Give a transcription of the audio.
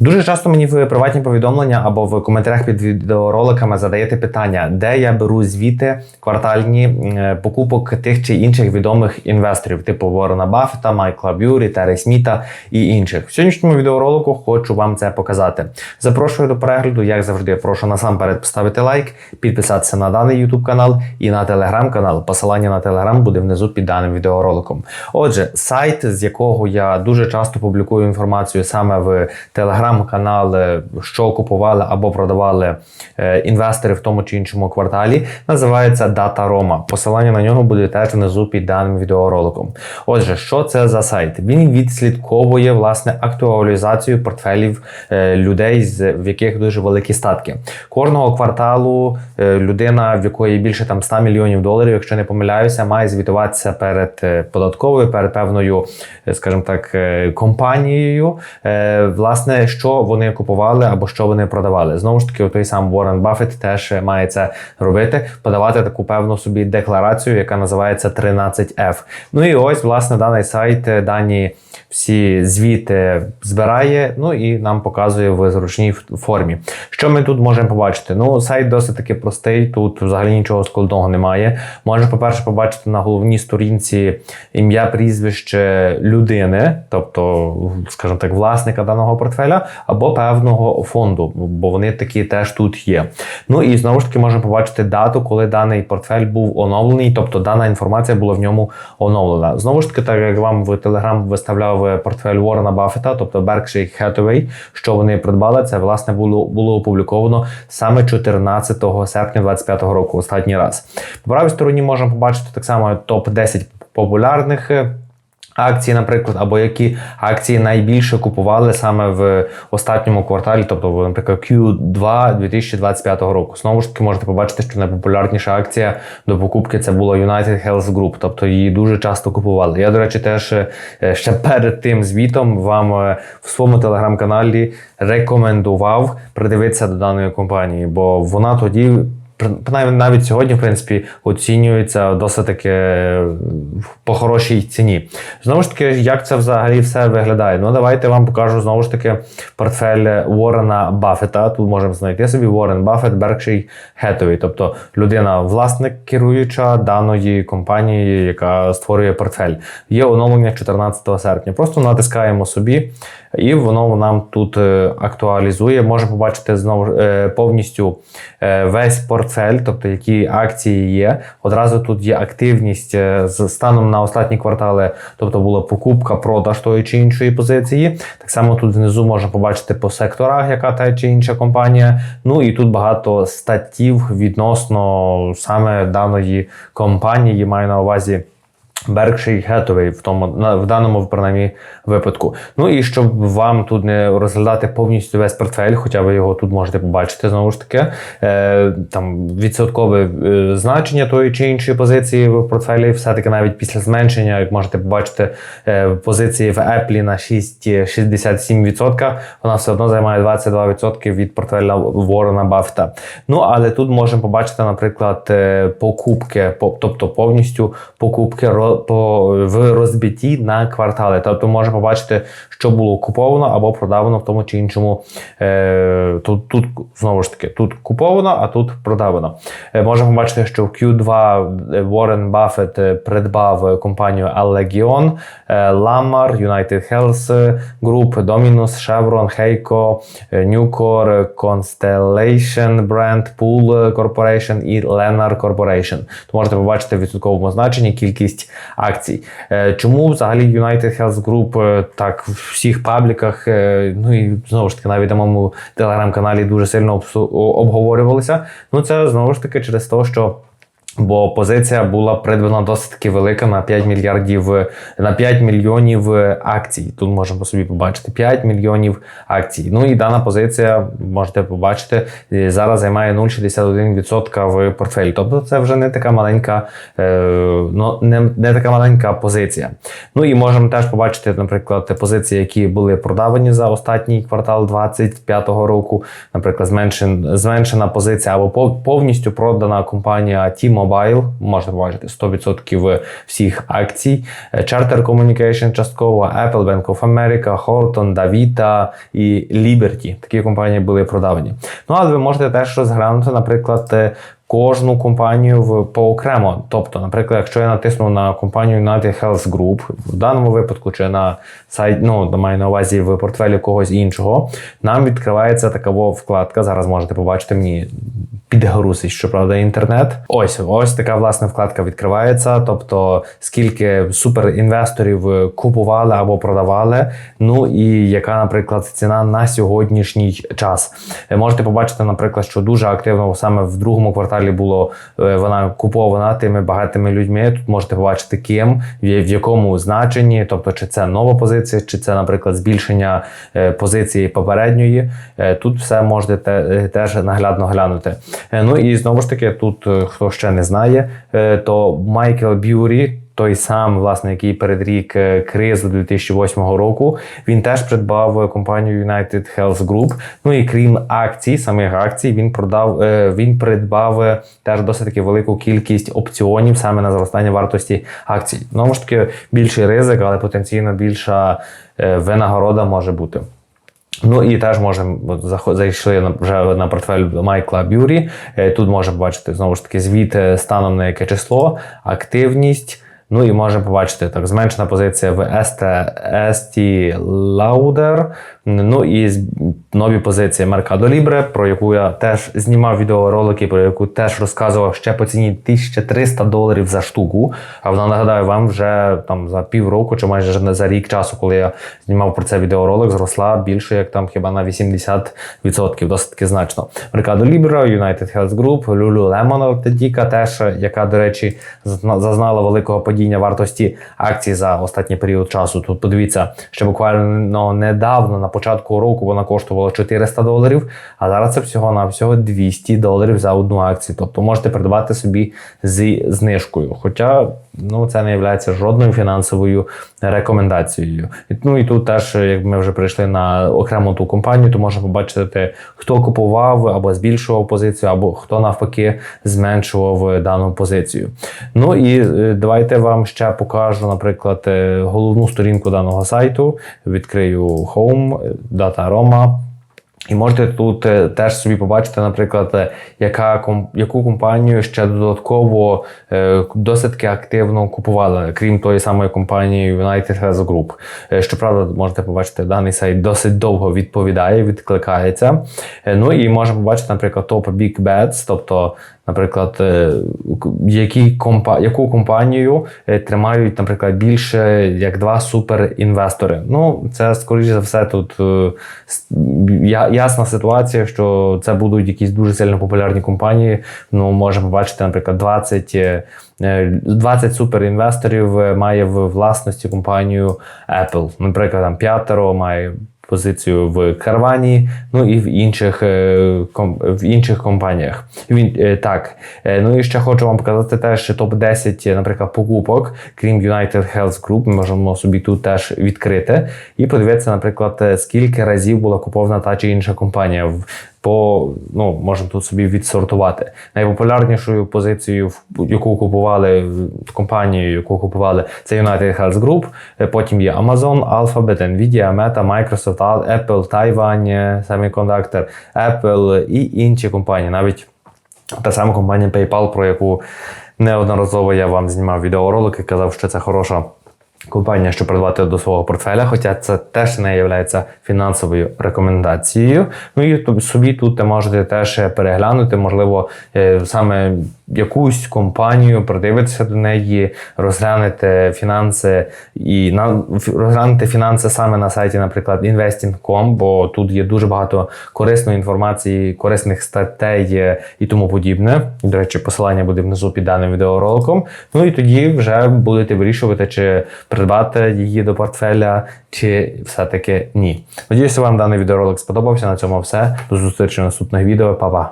Дуже часто мені в приватні повідомлення або в коментарях під відеороликами задаєте питання, де я беру звіти квартальні е, покупок тих чи інших відомих інвесторів, типу Ворона Баффета, Майкла Б'юрі, Терри Сміта і інших. В сьогоднішньому відеоролику хочу вам це показати. Запрошую до перегляду, як завжди, прошу насамперед поставити лайк, підписатися на даний YouTube канал і на телеграм-канал. Посилання на телеграм буде внизу під даним відеороликом. Отже, сайт, з якого я дуже часто публікую інформацію саме в телеграм телеграм-канали, що купували або продавали е, інвестори в тому чи іншому кварталі, називається Data Roma. Посилання на нього буде теж внизу під даним відеороликом. Отже, що це за сайт? Він відслідковує власне актуалізацію портфелів е, людей, в яких дуже великі статки. Кожного кварталу е, людина, в якої більше там 100 мільйонів доларів, якщо не помиляюся, має звітуватися перед податковою, перед певною, скажімо так, компанією. Власне, що вони купували або що вони продавали. Знову ж таки, той сам Уоррен Баффет теж має це робити, подавати таку певну собі декларацію, яка називається 13F. Ну і ось, власне, даний сайт е, дані всі звіти збирає, ну і нам показує в зручній формі. Що ми тут можемо побачити? Ну, сайт досить таки простий, тут взагалі нічого складного немає. Можна, по-перше, побачити на головній сторінці ім'я, прізвище людини, тобто, скажімо так, власника даного портфеля, або певного фонду, бо вони такі теж тут є. Ну і знову ж таки можемо побачити дату, коли даний портфель був оновлений, тобто дана інформація була в ньому оновлена. Знову ж таки, так як вам в Telegram виставляв портфель Уоррена Баффета, тобто Berkshire Hathaway, що вони придбали, це власне було було опубліковано саме 14 серпня 2025 року. Останній раз. По правій стороні можемо побачити так само топ 10 популярних акції, наприклад, або які акції найбільше купували саме в останньому кварталі, тобто, наприклад, Q2 2025 року. Знову ж таки, можете побачити, що найпопулярніша акція до покупки це була United Health Group, тобто її дуже часто купували. Я, до речі, теж е, ще перед тим звітом вам е, в своєму телеграм-каналі рекомендував придивитися до даної компанії, бо вона тоді принаймні навіть сьогодні, в принципі, оцінюється досить таки по хорошій ціні. Знову ж таки, як це взагалі все виглядає? Ну, давайте вам покажу знову ж таки портфель Уоррена Баффета. Тут можемо знайти собі Уоррен Баффет, Berkshire Hathaway, тобто людина, власник керуюча даної компанії, яка створює портфель. Є оновлення 14 серпня. Просто натискаємо собі, і воно нам тут е, актуалізує. Можемо побачити знову е, повністю е, весь портфель портфель, тобто які акції є. Одразу тут є активність е, з станом на останні квартали, тобто була покупка, продаж тої чи іншої позиції. Так само тут внизу можна побачити по секторах, яка та чи інша компанія. Ну і тут багато статтів відносно саме даної компанії, маю на увазі. Berkshire Hathaway в тому в даному принаймні випадку. Ну і щоб вам тут не розглядати повністю весь портфель, хоча ви його тут можете побачити знову ж таки. Е, там відсоткове е, значення тої чи іншої позиції в портфелі, все-таки навіть після зменшення, як можете побачити, е, позиції в Apple на 6,67%, вона все одно займає 22% від портфеля Ворона Бафта. Ну але тут можемо побачити, наприклад, е, покупки, тобто повністю покупки по, в розбитті на квартали. Тобто можна побачити, що було куповано або продавано в тому чи іншому. Е, Тут тут знову ж таки тут куповано, а тут продавано. Е, Можемо побачити, що в Q2 Уоррен Баффет придбав компанію Allegion, е, Lamar, United Health Group, Dominus, Chevron, Heiko, Nucor, Constellation Brand, Pool Corporation і Lennar Corporation. То можете побачити в відсотковому значенні кількість акцій. Е, чому взагалі United Health Group е, так в всіх пабліках, е, ну і знову ж таки навіть на моєму телеграм-каналі дуже сильно обговорювалися? Ну це знову ж таки через те, що. Бо позиція була придбана досить таки велика на 5 мільярдів на 5 мільйонів акцій. Тут можемо собі побачити 5 мільйонів акцій. Ну і дана позиція, можете побачити, зараз займає 0,61% в портфелі. Тобто це вже не така маленька, е, ну не, не така маленька позиція. Ну і можемо теж побачити, наприклад, позиції, які були продавані за останній квартал 2025 року. Наприклад, зменшена, зменшена позиція або повністю продана компанія T-Mobile Mobile, можете побачити 100% всіх акцій. Е, Charter Communication частково, Apple, Bank of America, Horton, Davita і Liberty. Такі компанії були продавані. Ну, але ви можете теж розглянути, наприклад, е, кожну компанію в поокремо. Тобто, наприклад, якщо я натисну на компанію United Health Group, в даному випадку, чи на сайт, ну маю на увазі в портфелі когось іншого, нам відкривається така вкладка. Зараз можете побачити мені. Підгрузить, щоправда, інтернет. Ось ось така власне вкладка відкривається. Тобто, скільки суперінвесторів е, купували або продавали. Ну і яка, наприклад, ціна на сьогоднішній час. Е, Можете побачити, наприклад, що дуже активно саме в другому кварталі було е, вона купована тими багатими людьми. Тут можете побачити ким, в якому значенні, тобто, чи це нова позиція, чи це, наприклад, збільшення позиції попередньої. Тут все можете теж наглядно глянути. Е, Ну і знову ж таки, тут е, хто ще не знає, е, то Майкл Б'юрі. Той сам, власне, який передрік кризу 2008 року, він теж придбав компанію United Health Group. Ну і крім акцій, самих акцій, він продав, він придбав теж досить велику кількість опціонів саме на зростання вартості акцій. Знову ж таки, більший ризик, але потенційно більша винагорода може бути. Ну і теж можемо зайшли вже на портфель Майкла Бюрі. Е, Тут можемо побачити знову ж таки звіт е, станом на яке число, активність. Ну і можемо побачити так, зменшена позиція в ST, ST Lauder. Ну і нові позиції Mercado Libre, про яку я теж знімав відеоролики, про яку теж розказував ще по ціні 1300 доларів за штуку. А вона нагадаю вам вже там за півроку чи майже за рік часу, коли я знімав про це відеоролик, зросла більше як там хіба на 80%, досить таки значно. Mercado Libre, United Health Group, Lululemon Athletica теж, яка, до речі, зазнала великого падіння вартості акцій за останній період часу. Тут подивіться, що буквально недавно на початку року вона коштувала 400 доларів, а зараз це всього на всього 200 доларів за одну акцію. Тобто можете придбати собі зі знижкою. Хоча ну, це не є жодною фінансовою рекомендацією. Ну і тут теж, як ми вже прийшли на окрему ту компанію, то можна побачити, хто купував або збільшував позицію, або хто навпаки зменшував дану позицію. Ну і е, давайте вам ще покажу, наприклад, е, головну сторінку даного сайту. Відкрию Home, Data Roma. І можете тут е, теж собі побачити, наприклад, е, яка яку компанію ще додатково е, досить активно купували, крім тої самої компанії United Health Group. Щоправда, можете побачити, даний сайт досить довго відповідає, відкликається. Ну і можемо побачити, наприклад, топ Big Bets, тобто, наприклад, е, які компа- яку компанію е, тримають, наприклад, більше як два суперінвестори. Ну, це скоріше за все тут е, ясна ситуація, що це будуть якісь дуже сильно популярні компанії. Ну, можемо побачити, наприклад, 20, е, е, 20 суперінвесторів має в власності компанію Apple. Наприклад, там п'ятеро має. Позицію в Карвані, ну і в інших е, в інших компаніях. Він е, так. Е, Ну і ще хочу вам показати теж топ 10 наприклад, покупок, крім United Health Group. Ми можемо собі тут теж відкрити і подивитися, наприклад, скільки разів була купована та чи інша компанія. По ну можемо тут собі відсортувати. Найпопулярнішою позицією, яку купували в компанію, яку купували, це United Health Group. Е, Потім є Amazon, Alphabet, Nvidia, Meta, Microsoft, Apple, Taiwan е, Semiconductor, Apple і інші компанії. Навіть та сама компанія PayPal, про яку неодноразово я вам знімав відеоролики, казав, що це хороша компанія, що придбати до свого портфеля, хоча це теж не є фінансовою рекомендацією. Ну і собі тут можете теж переглянути, можливо, е, саме якусь компанію, придивитися до неї, розглянути фінанси і на розглянути фінанси саме на сайті, наприклад, investing.com, бо тут є дуже багато корисної інформації, корисних статей і тому подібне. До речі, посилання буде внизу під даним відеороликом. Ну і тоді вже будете вирішувати, чи придбати її до портфеля, чи все-таки ні. Надіюся, вам даний відеоролик сподобався. На цьому все. До зустрічі в наступних відео. Па-па!